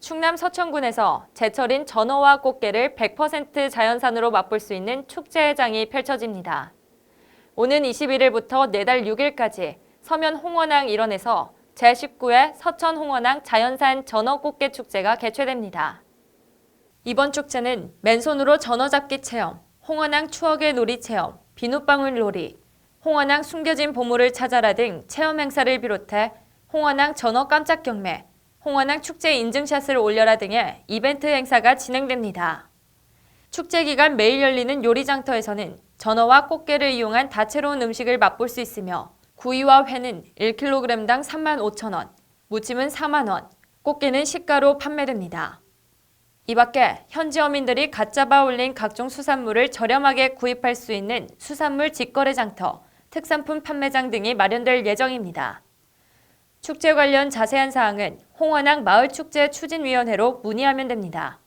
충남 서천군에서 제철인 전어와 꽃게를 100% 자연산으로 맛볼 수 있는 축제장이 펼쳐집니다. 오는 21일부터 내달 6일까지 서면 홍원항 일원에서 제19회 서천 홍원항 자연산 전어 꽃게 축제가 개최됩니다. 이번 축제는 맨손으로 전어 잡기 체험, 홍원항 추억의 놀이 체험, 비눗방울 놀이, 홍원항 숨겨진 보물을 찾아라 등 체험 행사를 비롯해 홍원항 전어 깜짝 경매, 홍원항 축제 인증샷을 올려라 등의 이벤트 행사가 진행됩니다. 축제 기간 매일 열리는 요리장터에서는 전어와 꽃게를 이용한 다채로운 음식을 맛볼 수 있으며 구이와 회는 1kg당 35,000원, 무침은 4만원, 꽃게는 시가로 판매됩니다. 이 밖에 현지 어민들이 갓 잡아 올린 각종 수산물을 저렴하게 구입할 수 있는 수산물 직거래 장터, 특산품 판매장 등이 마련될 예정입니다. 축제 관련 자세한 사항은 홍원항 마을축제 추진위원회로 문의하면 됩니다.